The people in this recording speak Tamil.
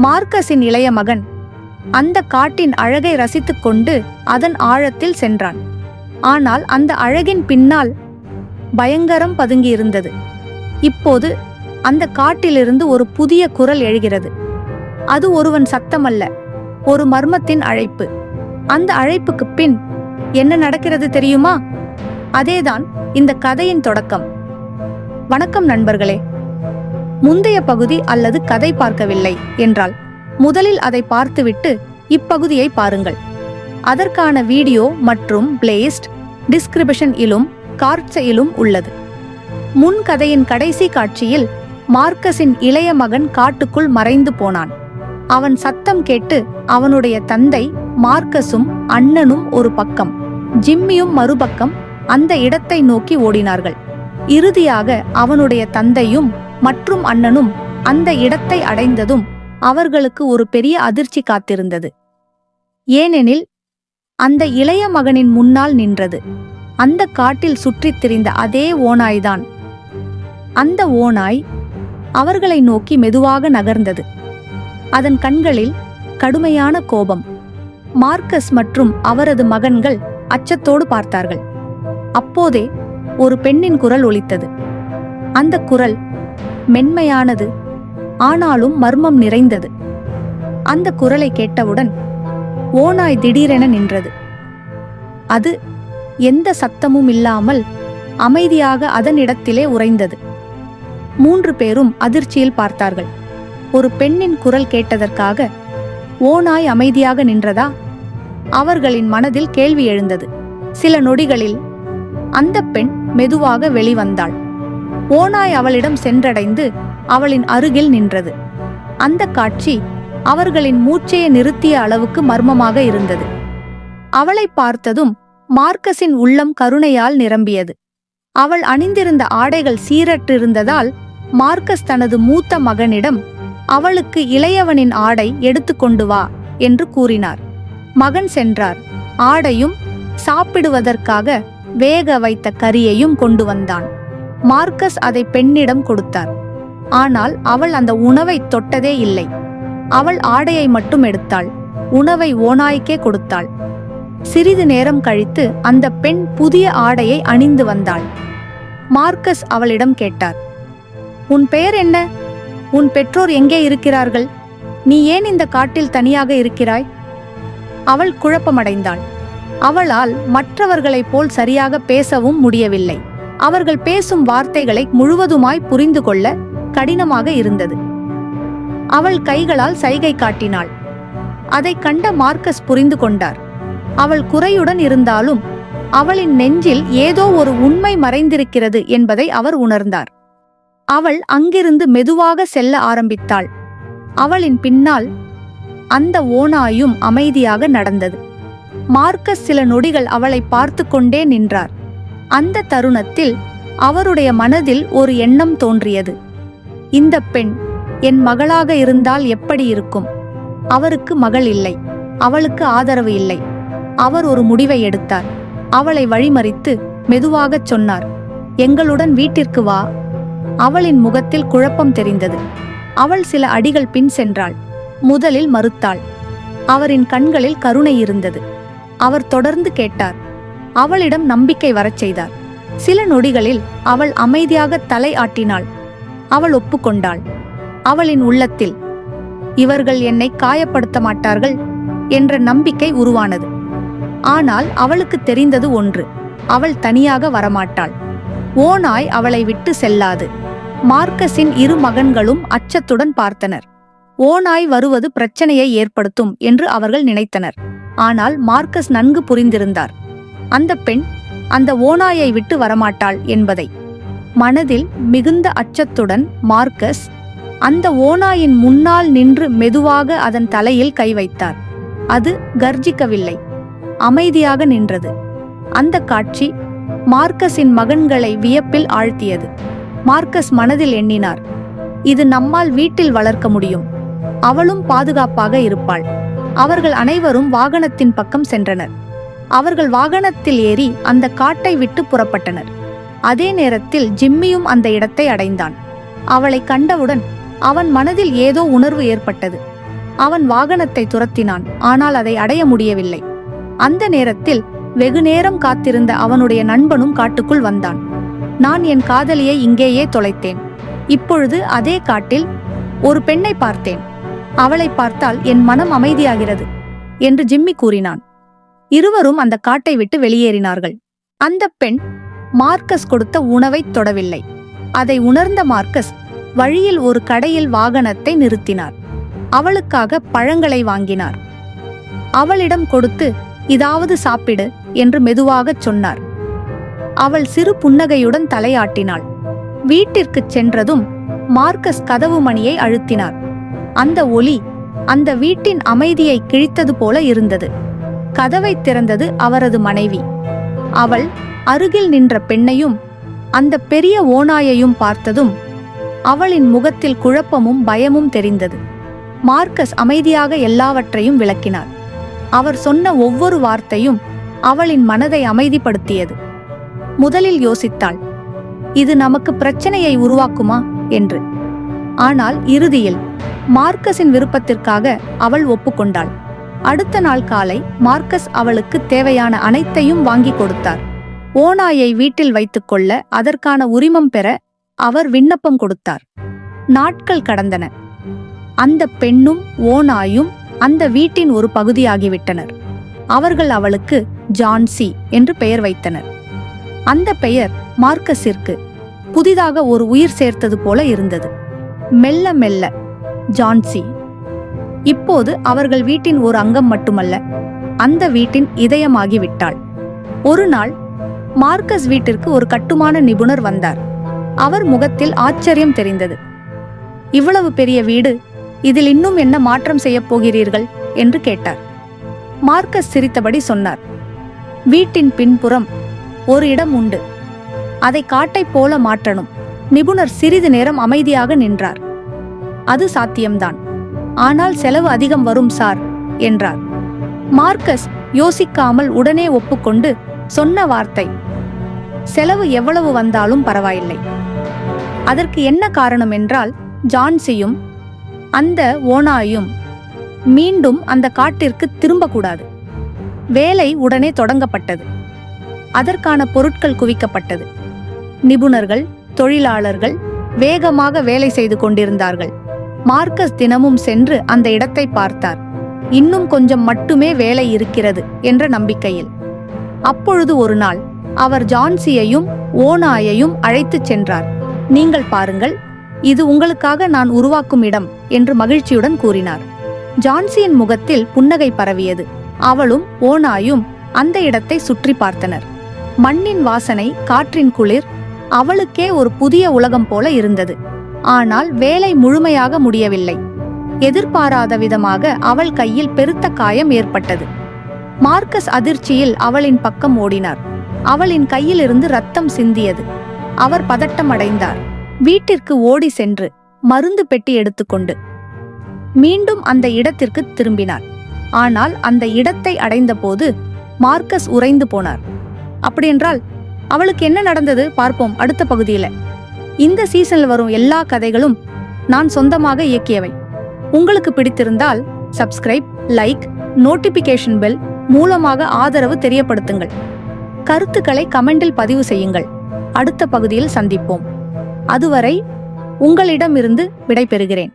மார்க்கஸின் இளைய மகன் அந்த காட்டின் அழகை ரசித்துக் கொண்டு அதன் ஆழத்தில் சென்றான். ஆனால் அந்த அழகின் பின்னால் பயங்கரம் பதுங்கியிருந்தது. இப்போது அந்த காட்டிலிருந்து ஒரு புதிய குரல் எழுகிறது. அது ஒருவன் சத்தமல்ல ஒரு மர்மத்தின் அழைப்பு. அந்த அழைப்புக்கு பின் என்ன நடக்கிறது தெரியுமா? அதேதான் இந்த கதையின் தொடக்கம். வணக்கம் நண்பர்களே. முந்தைய பகுதி அல்லது கதை பார்க்கவில்லை என்றால் முதலில் அதை பார்த்துவிட்டு இப்பகுதியை பாருங்கள். அதற்கான வீடியோ மற்றும் பிளேஸ்ட் டிஸ்கிரிப்ஷன் இலும் கார்ட்ஸையிலும் உள்ளது. முன் கதையின் கடைசி காட்சியில் மார்க்கஸின் இளைய மகன் காட்டுக்குள் மறைந்து போனான். அவன் சத்தம் கேட்டு அவனுடைய தந்தை மார்க்கஸும் அண்ணனும் ஒரு பக்கம் ஜிம்மியும் மறுபக்கம் அந்த இடத்தை நோக்கி ஓடினார்கள். இறுதியாக அவனுடைய தந்தையும் மற்றும் அண்ணனும் அந்த இடத்தை அடைந்ததும் அவர்களுக்கு ஒரு பெரிய அதிர்ச்சி காத்திருந்தது. ஏனெனில் அந்த இளைய மகனின் முன்னால் நின்றது. அந்த காட்டில் சுற்றித் திரிந்த அதே ஓநாய்தான். அந்த ஓநாய் அவர்களை நோக்கி மெதுவாக நகர்ந்தது. அதன் கண்களில் கடுமையான கோபம். மார்க்கஸ் மற்றும் அவரது மகன்கள் அச்சத்தோடு பார்த்தார்கள். அப்போதே ஒரு பெண்ணின் குரல் ஒலித்தது. அந்த குரல் மென்மையானது. ஆனாலும் மர்மம் நிறைந்தது. அந்த குரலை கேட்டவுடன் ஓநாய் திடீரென நின்றது. அது எந்த சத்தமும் இல்லாமல் அமைதியாக அதனிடத்திலே உறைந்தது. மூன்று பேரும் அதிர்ச்சியில் பார்த்தார்கள். ஒரு பெண்ணின் குரல் கேட்டதற்காக ஓநாய் அமைதியாக நின்றதா? அவர்களின் மனதில் கேள்வி எழுந்தது. சில நொடிகளில் அந்த பெண் மெதுவாக வெளிவந்தாள். ஓநாய் அவளிடம் சென்றடைந்து அவளின் அருகில் நின்றது. அந்த காட்சி அவர்களின் மூச்சையை நிறுத்திய அளவுக்கு மர்மமாக இருந்தது. அவளை பார்த்ததும் மார்க்கஸின் உள்ளம் கருணையால் நிரம்பியது. அவள் அணிந்திருந்த ஆடைகள் சீரற்றிருந்ததால் மார்க்கஸ் தனது மூத்த மகனிடம் அவளுக்கு இளையவனின் ஆடை எடுத்துக்கொண்டு வா என்று கூறினார். மகன் சென்றார். ஆடையும் சாப்பிடுவதற்காக வேக வைத்த கறியையும் கொண்டு வந்தான். மார்க்கஸ் அதை பெண்ணிடம் கொடுத்தார். ஆனால் அவள் அந்த உணவை தொட்டதே இல்லை. அவள் ஆடையை மட்டும் எடுத்தாள். உணவை ஓநாய்க்கே கொடுத்தாள். சிறிது நேரம் கழித்து அந்த பெண் புதிய ஆடையை அணிந்து வந்தாள். மார்க்கஸ் அவளிடம் கேட்டார் உன் பெயர் என்ன? உன் பெற்றோர் எங்கே இருக்கிறார்கள்? நீ ஏன் இந்த காட்டில் தனியாக இருக்கிறாய்? அவள் குழப்பமடைந்தாள். அவளால் மற்றவர்களைப் போல் சரியாக பேசவும் முடியவில்லை. அவர்கள் பேசும் வார்த்தைகளை முழுவதுமாய் புரிந்து கொள்ள கடினமாக இருந்தது. அவள் கைகளால் சைகை காட்டினாள். அதைக் கண்ட மார்க்கஸ் புரிந்து கொண்டார். அவள் குறையுடன் இருந்தாலும் அவளின் நெஞ்சில் ஏதோ ஒரு உண்மை மறைந்திருக்கிறது என்பதை அவர் உணர்ந்தார். அவள் அங்கிருந்து மெதுவாக செல்ல ஆரம்பித்தாள். அவளின் பின்னால் அந்த ஓநாயும் அமைதியாக நடந்தது. மார்க்கஸ் சில நொடிகள் அவளை பார்த்து கொண்டே நின்றார். அந்த தருணத்தில் அவருடைய மனதில் ஒரு எண்ணம் தோன்றியது. இந்த பெண் என் மகளாக இருந்தால் எப்படி இருக்கும்? அவருக்கு மகள் இல்லை. அவளுக்கு ஆதரவு இல்லை. அவர் ஒரு முடிவை எடுத்தார். அவளை வழிமறித்து மெதுவாகச் சொன்னார். எங்களுடன் வீட்டிற்கு வா. அவளின் முகத்தில் குழப்பம் தெரிந்தது. அவள் சில அடிகள் பின் சென்றாள். முதலில் மறுத்தாள். அவரின் கண்களில் கருணை இருந்தது. அவர் தொடர்ந்து கேட்டார். அவளிடம் நம்பிக்கை வரச் செய்தார். சில நொடிகளில் அவள் அமைதியாக தலை ஆட்டினாள். அவள் ஒப்புக்கொண்டாள். அவளின் உள்ளத்தில் இவர்கள் என்னை காயப்படுத்த மாட்டார்கள் என்ற நம்பிக்கை உருவானது. ஆனால் அவளுக்கு தெரிந்தது ஒன்று அவள் தனியாக வரமாட்டாள். ஓநாய் அவளை விட்டு செல்லாது. மார்க்கஸின் இரு மகன்களும் அச்சத்துடன் பார்த்தனர். ஓநாய் வருவது பிரச்சனையை ஏற்படுத்தும் என்று அவர்கள் நினைத்தனர். ஆனால் மார்க்கஸ் நன்கு புரிந்திருந்தார். அந்த பெண் அந்த ஓநாயை விட்டு வரமாட்டாள் என்பதை. மனதில் மிகுந்த அச்சத்துடன் மார்க்கஸ் அந்த ஓநாயின் முன்னால் நின்று மெதுவாக அதன் தலையில் கை வைத்தார். அது கர்ஜிக்கவில்லை. அமைதியாக நின்றது. அந்த காட்சி மார்க்கஸின் மகன்களை வியப்பில் ஆழ்த்தியது. மார்க்கஸ் மனதில் எண்ணினார். இது நம்மால் வீட்டில் வளர்க்க முடியும். அவளும் பாதுகாப்பாக இருப்பாள். அவர்கள் அனைவரும் வாகனத்தின் பக்கம் சென்றனர். அவர்கள் வாகனத்தில் ஏறி அந்த காட்டை விட்டு புறப்பட்டனர். அதே நேரத்தில் ஜிம்மியும் அந்த இடத்தை அடைந்தான். அவளை கண்டவுடன் அவன் மனதில் ஏதோ உணர்வு ஏற்பட்டது. அவன் வாகனத்தை துரத்தினான் ஆனால் அதை அடைய முடியவில்லை. அந்த நேரத்தில் வெகு நேரம் காத்திருந்த அவனுடைய நண்பனும் காட்டுக்குள் வந்தான். நான் என் காதலியை இங்கேயே தொலைத்தேன். இப்பொழுது அதே காட்டில் ஒரு பெண்ணை பார்த்தேன். அவளை பார்த்தால் என் மனம் அமைதியாகிறது என்று ஜிம்மி கூறினான். இருவரும் அந்த காட்டை விட்டு வெளியேறினார்கள். அந்த பெண் மார்க்கஸ் கொடுத்த உணவைத் தொடவில்லை. அதை உணர்ந்த மார்க்கஸ் வழியில் ஒரு கடையில் வாகனத்தை நிறுத்தினார். அவளுக்காக பழங்களை வாங்கினார். அவளிடம் கொடுத்து இதாவது சாப்பிடு என்று மெதுவாகச் சொன்னார். அவள் சிறு புன்னகையுடன் தலையாட்டினாள். வீட்டிற்குச் சென்றதும் மார்க்கஸ் கதவு மணியை அழுத்தினார். அந்த ஒலி அந்த வீட்டின் அமைதியை கிழித்தது போல இருந்தது. கதவைத் திறந்தது அவரது மனைவி. அவள் அருகில் நின்ற பெண்ணையும் அந்த பெரிய ஓநாயையும் பார்த்ததும் அவளின் முகத்தில் குழப்பமும் பயமும் தெரிந்தது. மார்க்கஸ் அமைதியாக எல்லாவற்றையும் விளக்கினார். அவர் சொன்ன ஒவ்வொரு வார்த்தையும் அவளின் மனதை அமைதிப்படுத்தியது. முதலில் யோசித்தாள் இது நமக்கு பிரச்சனையை உருவாக்குமா? என்று. ஆனால் இறுதியில் மார்க்கஸின் விருப்பத்திற்காக அவள் ஒப்புக்கொண்டாள். அடுத்த நாள் காலை மார்க்கஸ் அவளுக்கு தேவையான அனைத்தையும் வாங்கி கொடுத்தார். ஓநாயை வீட்டில் வைத்துக்கொள்ள அதற்கான உரிமம் பெற அவர் விண்ணப்பம் கொடுத்தார். நாட்கள் கடந்தன. அந்த பெண்ணும் ஓநாயும் அந்த வீட்டின் ஒரு பகுதியாகிவிட்டனர். அவர்கள் அவளுக்கு ஜான்சி என்று பெயர் வைத்தனர். அந்த பெயர் மார்க்கஸிற்கு புதிதாக ஒரு உயிர் சேர்த்தது போல இருந்தது. மெல்ல மெல்ல ஜான்சி இப்போது அவர்கள் வீட்டின் ஒரு அங்கம் மட்டுமல்ல அந்த வீட்டின் இதயமாகி விட்டாள் ஒரு நாள் மார்க்கஸ் வீட்டிற்கு ஒரு கட்டுமான நிபுணர் வந்தார். அவர் முகத்தில் ஆச்சரியம் தெரிந்தது. இவ்வளவு பெரிய வீடு இதில் இன்னும் என்ன மாற்றம் செய்யப் போகிறீர்கள்? என்று கேட்டார். மார்க்கஸ் சிரித்தபடி சொன்னார். வீட்டின் பின்புறம் ஒரு இடம் உண்டு. அதை காட்டைப் போல மாற்றணும். நிபுணர் சிறிது நேரம் அமைதியாக நின்றார். அது சாத்தியம்தான். ஆனால் செலவு அதிகம் வரும் சார் என்றார். மார்க்கஸ் யோசிக்காமல் உடனே ஒப்புக்கொண்டு சொன்ன வார்த்தை செலவு எவ்வளவு வந்தாலும் பரவாயில்லை. அதற்கு என்ன காரணம் என்றால் ஜான்சியும் அந்த ஓனாயும் மீண்டும் அந்த காட்டிற்கு திரும்பக்கூடாது. வேலை உடனே தொடங்கப்பட்டது. அதற்கான பொருட்கள் குவிக்கப்பட்டது. நிபுணர்கள் தொழிலாளர்கள் வேகமாக வேலை செய்து கொண்டிருந்தார்கள். மார்க்கஸ் தினமும் சென்று அந்த இடத்தை பார்த்தார். இன்னும் கொஞ்சம் மட்டுமே வேலை இருக்கிறது என்ற நம்பிக்கையில். அப்பொழுது ஒரு நாள் அவர் ஜான்சியையும் ஓனாயையும் அழைத்துச் சென்றார். நீங்கள் பாருங்கள் இது உங்களுக்காக நான் உருவாக்கும் இடம் என்று மகிழ்ச்சியுடன் கூறினார். ஜான்சியின் முகத்தில் புன்னகை பரவியது. அவளும் ஓனாயும் அந்த இடத்தை சுற்றி பார்த்தனர். மண்ணின் வாசனை காற்றின் குளிர் அவளுக்கே ஒரு புதிய உலகம் போல இருந்தது. ஆனால் வேலை முழுமையாக முடியவில்லை. எதிர்பாராத விதமாக அவள் கையில் பெருத்த காயம் ஏற்பட்டது. மார்க்கஸ் அதிர்ச்சியில் அவளின் பக்கம் ஓடினார். அவளின் கையிலிருந்து ரத்தம் சிந்தியது. அவர் பதட்டம் அடைந்தார். வீட்டிற்கு ஓடி சென்று மருந்து பெட்டி எடுத்துக்கொண்டு மீண்டும் அந்த இடத்திற்கு திரும்பினார். ஆனால் அந்த இடத்தை அடைந்தபோது மார்க்கஸ் உறைந்து போனார். அப்படியென்றால் அவளுக்கு என்ன நடந்தது? பார்ப்போம் அடுத்த பகுதியில. இந்த சீசனில் வரும் எல்லா கதைகளும் நான் சொந்தமாக இயக்கியவை. உங்களுக்கு பிடித்திருந்தால் சப்ஸ்கிரைப் லைக் நோட்டிபிகேஷன் பெல் மூலமாக ஆதரவு தெரியப்படுத்துங்கள். கருத்துக்களை கமெண்டில் பதிவு செய்யுங்கள். அடுத்த பகுதியில் சந்திப்போம். அதுவரை உங்களிடமிருந்து விடைபெறுகிறேன்.